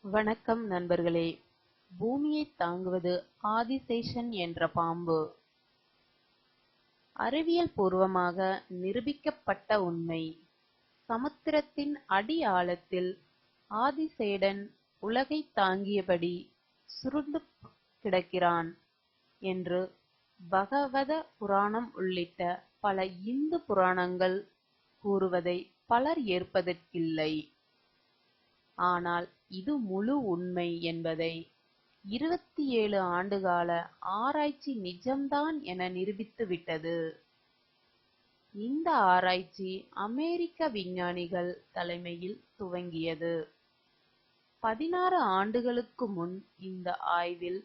வணக்கம் நண்பர்களே. பூமியைத் தாங்குவது ஆதிசேஷன் என்ற பாம்பு. அறிவியல் பூர்வமாக நிரூபிக்கப்பட்ட உண்மை. சமுத்திரத்தின் அடி ஆழத்தில் ஆதிசேடன் உலகைத் தாங்கியபடி சுருண்டு கிடக்கிறான் என்று பகவத புராணம் உள்ளிட்ட பல இந்து புராணங்கள் கூறுவதை பலர் ஏற்பதற்கில்லை. ஆனால் இது முழு உண்மை என்பதை இருபத்தி ஏழு ஆண்டுகால ஆராய்ச்சி நிஜம்தான் என நிரூபித்துவிட்டது இந்த ஆராய்ச்சி அமெரிக்க விஞ்ஞானிகள் தலைமையில் துவங்கியது. பதினாறு ஆண்டுகளுக்கு முன் இந்த ஆய்வில்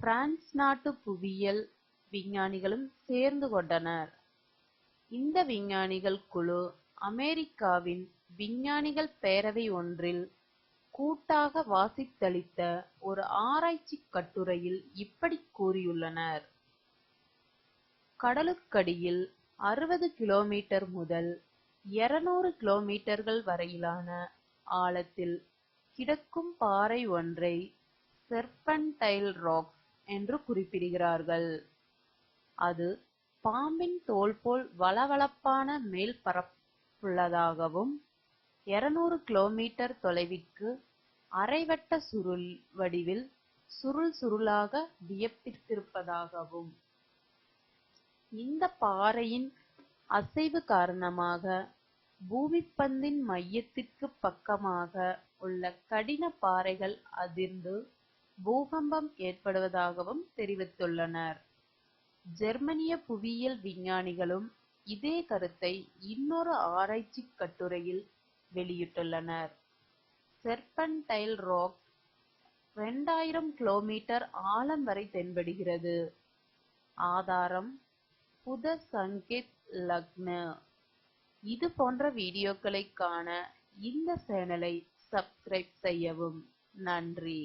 பிரான்ஸ் நாட்டு புவியியல் விஞ்ஞானிகளும் சேர்ந்து கொண்டனர். இந்த விஞ்ஞானிகள் குழு அமெரிக்காவின் விஞ்ஞானிகள் பேரவை ஒன்றில் கூட்டாக வாசித்தளித்த ஒரு ஆராய்ச்சிக் கட்டுரையில் இப்படி கூறியுள்ளனர். கடலுக்கடியில் அறுபது கிலோமீட்டர் முதல் இருநூறு கிலோமீட்டர்கள் வரையிலான ஆழத்தில் கிடக்கும் பாறை ஒன்றை செர்பன்டைல் ராக்ஸ் என்று குறிப்பிடுகிறார்கள். அது பாம்பின் தோல் போல் வளவளப்பான மேல் பரப்புள்ளதாகவும் இருநூறு கிலோமீட்டர் தொலைவிற்கு அரைவட்ட சுருள் வடிவில் சுருள் சுருளாக வியப்பித்திருப்பதாகவும் இந்த பாறையின் அசைவு காரணமாக பூமிப்பந்தின் மையத்திற்கு பக்கமாக உள்ள கடின பாறைகள் அதிர்ந்து பூகம்பம் ஏற்படுவதாகவும் தெரிவித்துள்ளனர். ஜெர்மனிய புவியியல் விஞ்ஞானிகளும் இதே கருத்தை இன்னொரு ஆராய்ச்சி கட்டுரையில் வெளியிட்டுள்ளனர். செர்பன்டைல் ராக் ரெண்டாயிரம் கிலோமீட்டர் ஆழம் வரை தென்படுகிறது. ஆதாரம் புத சங்கேத் லக்ன. இது போன்ற வீடியோக்களை காண இந்த சேனலை சப்ஸ்கிரைப் செய்யவும். நன்றி.